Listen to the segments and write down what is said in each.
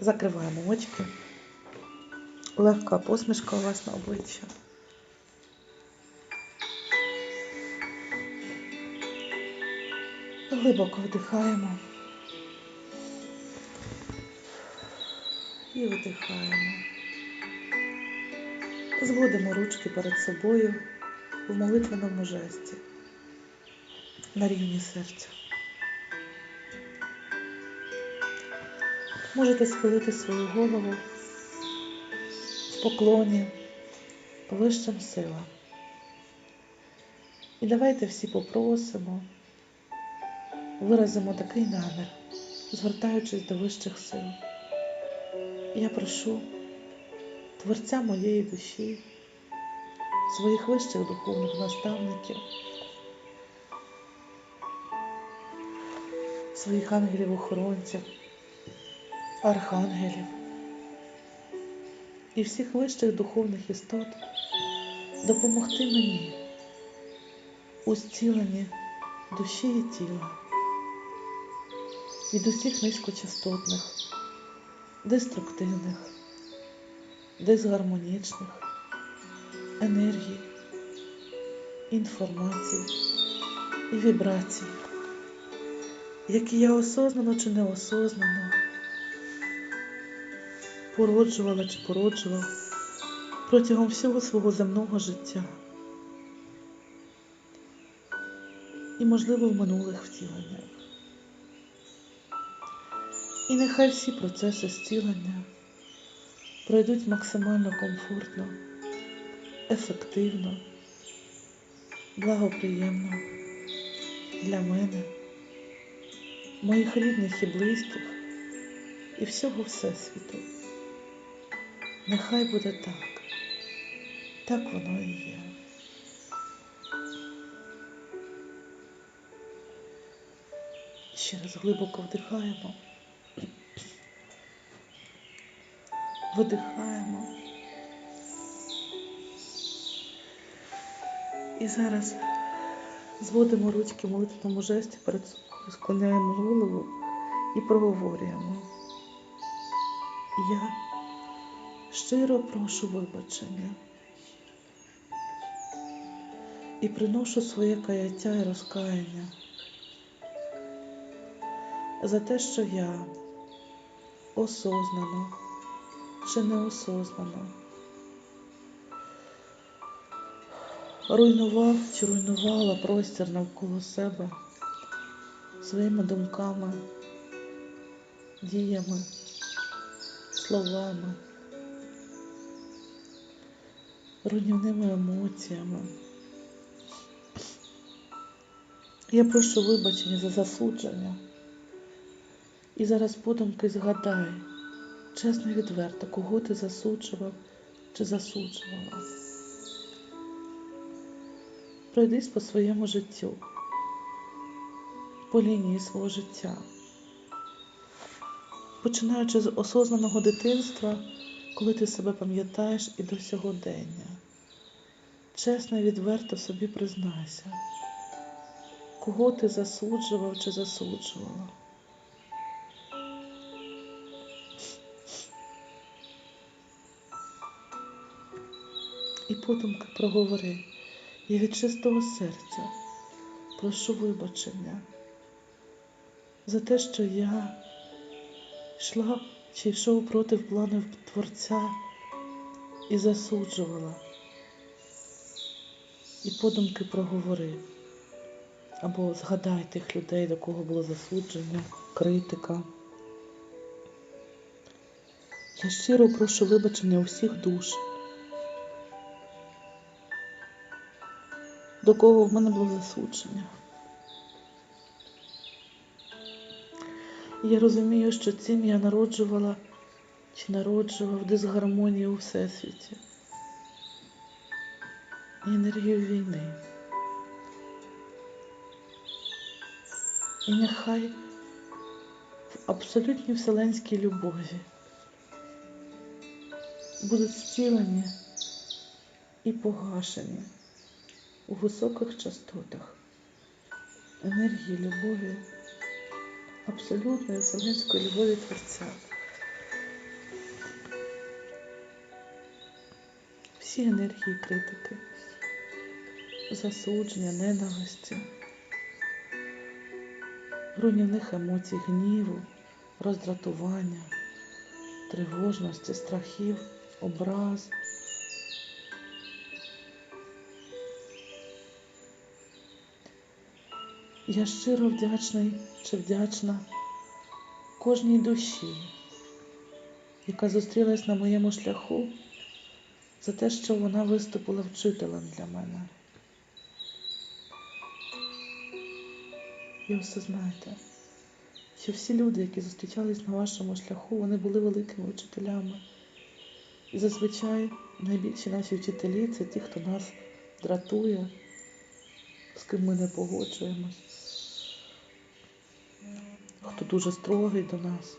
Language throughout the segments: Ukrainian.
Закриваємо очки. Легка посмішка у вас на обличчя. Глибоко вдихаємо. І видихаємо. Зводимо ручки перед собою в молитвеному жесті на рівні серця. Можете схилити свою голову в поклоні вищим силам. І давайте всі попросимо, виразимо такий намір, звертаючись до вищих сил. Я прошу Творця моєї душі, своїх вищих духовних наставників, своїх ангелів-охоронців, архангелів і всіх вищих духовних істот допомогти мені у зціленні душі і тіла від усіх низькочастотних, деструктивних, дисгармонічних енергій, інформацій і вібрацій, які я осознано чи неосознано породжувала чи породжував протягом всього свого земного життя і, можливо, в минулих втіленнях. І нехай всі процеси зцілення пройдуть максимально комфортно, ефективно, благоприємно для мене, моїх рідних і близьких і всього Всесвіту. Нехай буде так, так воно і є. Ще раз глибоко вдихаємо. Видихаємо. І зараз зводимо ручки в молитвеному жесті перед собою, склоняємо голову і проговорюємо. Я щиро прошу вибачення. І приношу своє каяття і розкаяння за те, що я осознано чи неосознано руйнував чи руйнувала простір навколо себе своїми думками, діями, словами, руйнівними емоціями. Я прошу вибачення за засудження. І зараз подумки згадай, чесно і відверто, кого ти засуджував чи засуджувала. Пройдись по своєму життю, по лінії свого життя, починаючи з осознаного дитинства, коли ти себе пам'ятаєш і до сьогодення. Чесно і відверто собі признайся, кого ти засуджував чи засуджувала. І подумки проговори. Я від чистого серця прошу вибачення за те, що я йшла чи йшов проти планів Творця і засуджувала. І подумки проговори. Або згадай тих людей, до кого було засудження, критика. Я щиро прошу вибачення у всіх душ. до кого в мене було засудження. Я розумію, що цим я народжувала чи народжував дисгармонію у Всесвіті енергію війни. І нехай в абсолютній вселенській любові будуть зцілені і погашені у високих частотах енергії любові, абсолютної вселенської любові Творця. Всі енергії критики засудження, ненависті, руйнівних емоцій, гніву, роздратування, тривожності, страхів, образ. Я щиро вдячний чи вдячна кожній душі, яка зустрілась на моєму шляху за те, що вона виступила вчителем для мене. І все знаєте, що всі люди, які зустрічались на вашому шляху, вони були великими вчителями. І зазвичай найбільші наші вчителі це ті, хто нас дратує, з ким ми не погоджуємось, хто дуже строгий до нас.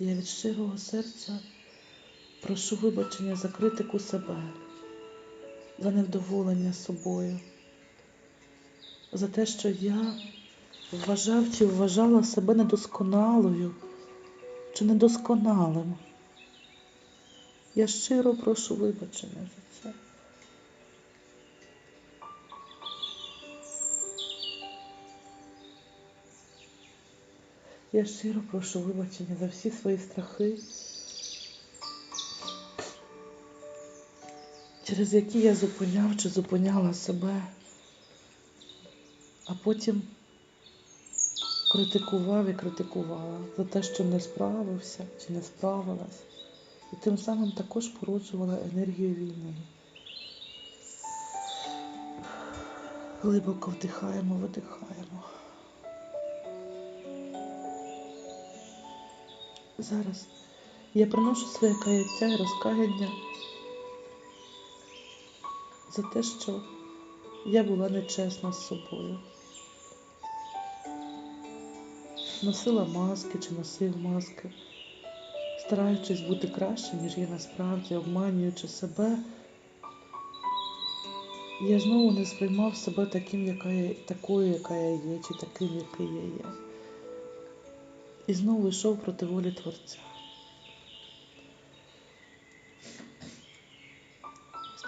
Я від щирого серця прошу вибачення за критику себе, за невдоволення собою, за те, що я вважав чи вважала себе недосконалою чи недосконалим. Я щиро прошу вибачення за це. Я щиро прошу вибачення за всі свої страхи, через які я зупиняв чи зупиняла себе, а потім критикував і критикувала за те, що не справився чи не справилась, і тим самим також породжувала енергію війни. Глибоко вдихаємо, видихаємо. Зараз я приношу своє каяття і розкаяння за те, що я була нечесна з собою. Носила маски чи носив маски, стараючись бути краще, ніж є насправді, обманюючи себе. Я знову не сприймав себе таким, яка я, такою, яка я є, чи таким, який я є. І знову йшов проти волі Творця.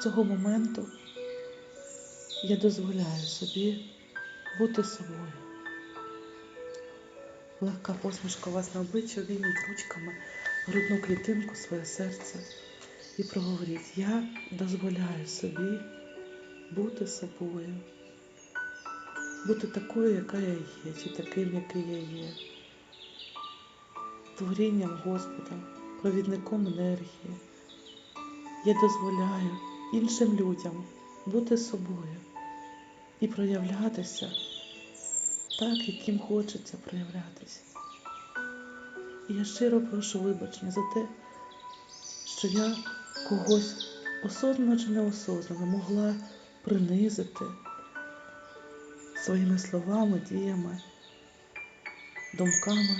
Цього моменту я дозволяю собі бути собою. Легка посмішка у вас на обличчі, обійміть ручками грудну клітинку, своє серце і проговоріть, я дозволяю собі бути собою, бути такою, яка я є, чи таким, який я є творінням Господа, провідником енергії. Я дозволяю іншим людям бути собою і проявлятися так, яким хочеться проявлятися. І я щиро прошу вибачення за те, що я когось осознано чи неосознано могла принизити своїми словами, діями, думками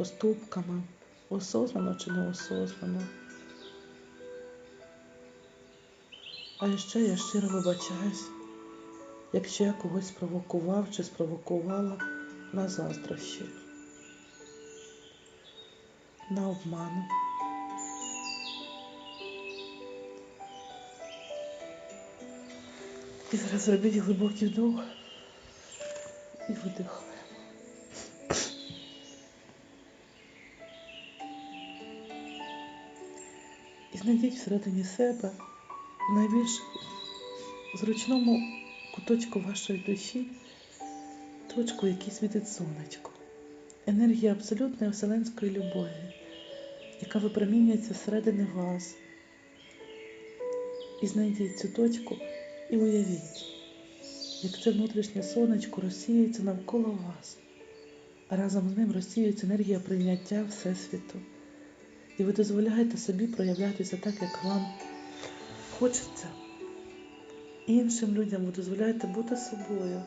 поступками, осознано чи неосознано. А ще я щиро вибачаюсь, якщо я когось спровокував чи спровокувала на заздрощі, на обман. І зараз зробіть глибокий вдох і видих. І знайдіть всередині себе найбільш зручному куточку вашої душі точку, якій світить сонечко. Енергія абсолютної вселенської любові, яка випромінюється всередини вас. І знайдіть цю точку і уявіть, як це внутрішнє сонечко розсіюється навколо вас, а разом з ним розсіюється енергія прийняття Всесвіту. І ви дозволяєте собі проявлятися так, як вам хочеться. Іншим людям ви дозволяєте бути собою.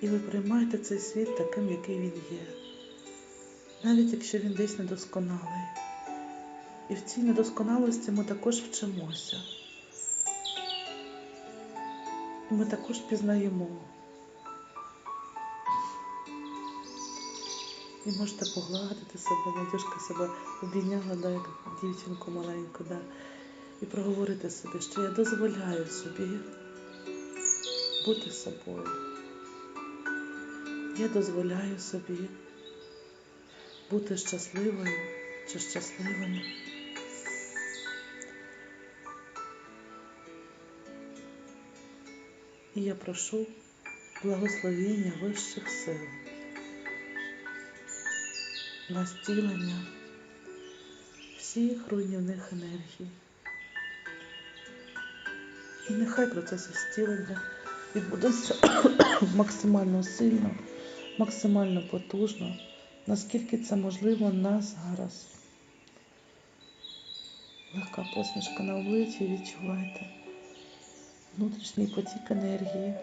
І ви приймаєте цей світ таким, який він є, навіть якщо він десь недосконалий. І в цій недосконалості ми також вчимося. І ми також пізнаємо. І можете погладити себе, Надюшка себе обійняла, да, як дівчинку маленьку, да, і проговорити собі, що я дозволяю собі бути собою. Я дозволяю собі бути щасливою чи щасливим. І я прошу благословення вищих сил на стілення всіх руйнівних енергій. І нехай процес зцілення відбудеться максимально сильно, максимально потужно, наскільки це можливо на зараз. Легка посмішка на обличчі, відчувайте внутрішній потік енергії.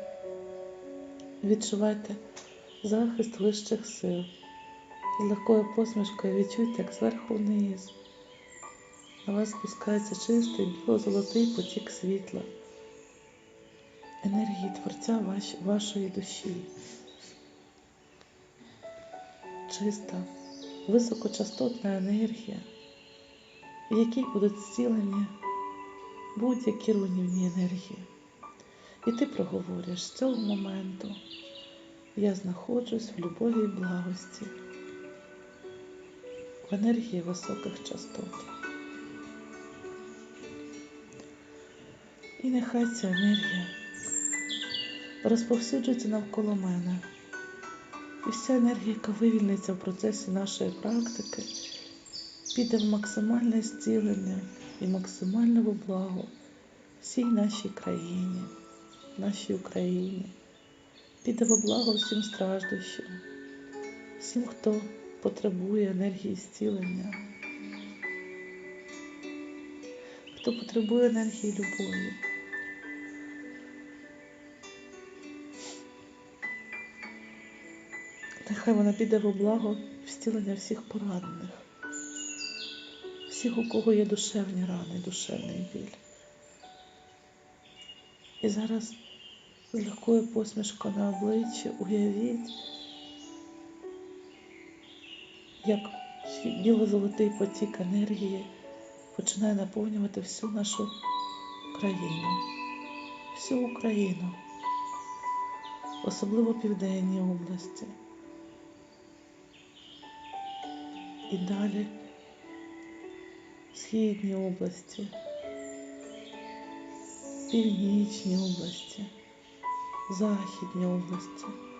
Відчувайте захист вищих сил. З легкою посмішкою відчуйте, як зверху вниз. На вас спускається чистий біло-золотий потік світла, енергії Творця ваш, вашої душі. Чиста, високочастотна енергія, в якій будуть зцілені будь-які руйнівні енергії. І ти проговорюєш з цього моменту. Я знаходжусь в любові і благості, в енергії високих частот. І нехай ця енергія розповсюджується навколо мене. І вся енергія, яка вивільниться в процесі нашої практики, піде в максимальне зцілення і максимальне благо всій нашій країні, нашій Україні. Піде во благо всім страждущим, всім, хто потребує енергії зцілення, хто потребує енергії любові. Нехай вона піде во благо зцілення всіх поранених, всіх, у кого є душевні рани, душевний біль. І зараз з легкою посмішкою на обличчі уявіть, як біло-золотий потік енергії починає наповнювати всю нашу країну, всю Україну, особливо південні області. І далі східні області, північні області, західні області.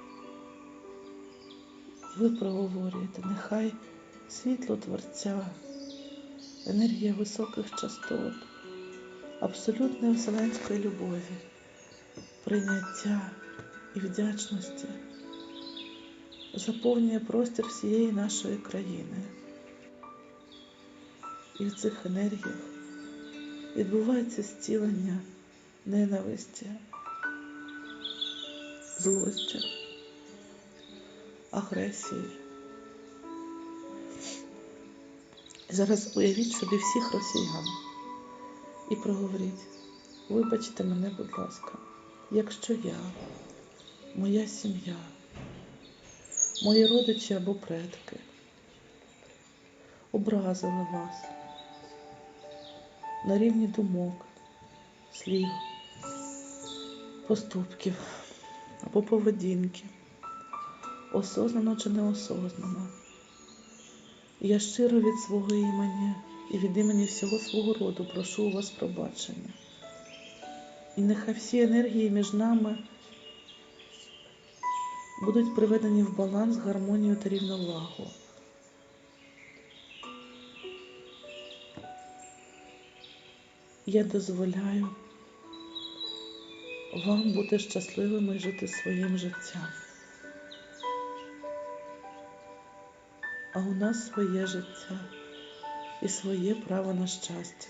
Ви проговорюєте, нехай світло Творця, енергія високих частот, абсолютної вселенської любові, прийняття і вдячності заповнює простір всієї нашої країни. І в цих енергіях відбувається зцілення ненависті, злості, агресії. Зараз уявіть собі всіх росіян і проговоріть, вибачте мене, будь ласка, якщо я, моя сім'я, мої родичі або предки образили вас на рівні думок, слів, поступків або поведінки, осознано чи неосознано. Я щиро від свого імені і від імені всього свого роду прошу у вас пробачення. І нехай всі енергії між нами будуть приведені в баланс, гармонію та рівновагу. Я дозволяю вам бути щасливими і жити своїм життям. А у нас своє життя і своє право на щастя,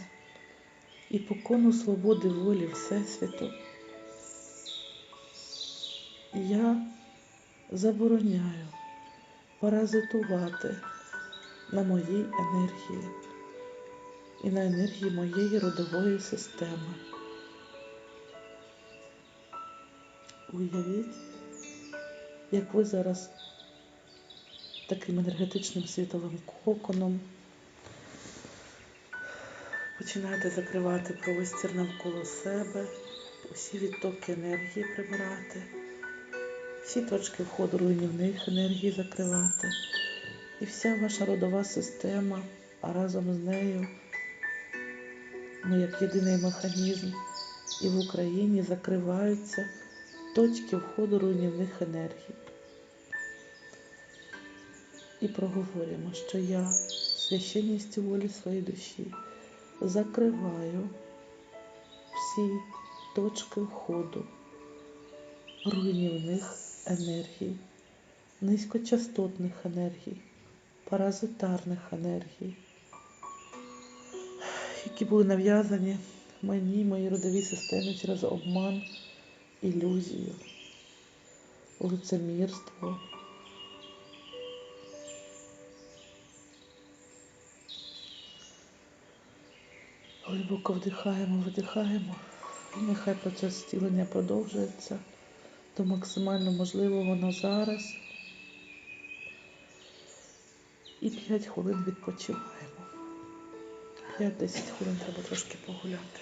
і покону свободи волі Всесвіту. Я забороняю паразитувати на моїй енергії і на енергії моєї родової системи. Уявіть, як ви зараз таким енергетичним світовим коконом починаєте закривати простір навколо себе, усі відтоки енергії прибирати, всі точки входу руйнівних енергій закривати. І вся ваша родова система, а разом з нею ми як єдиний механізм і в Україні закриваються точки входу руйнівних енергій. І проговорюємо, що я священністю волі своєї душі закриваю всі точки входу руйнівних енергій, низькочастотних енергій, паразитарних енергій, які були нав'язані мені, моїй родовій системі через обман, ілюзію, лицемірство. Глибоко вдихаємо, видихаємо. І нехай процес зцілення продовжується до максимально можливого на зараз. І 5 хвилин відпочиваємо. 5-10 хвилин треба трошки погуляти.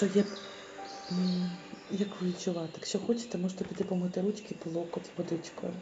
Якщо є, як ви відчувати, якщо хочете, можете піти помити ручки по локоть водичкою.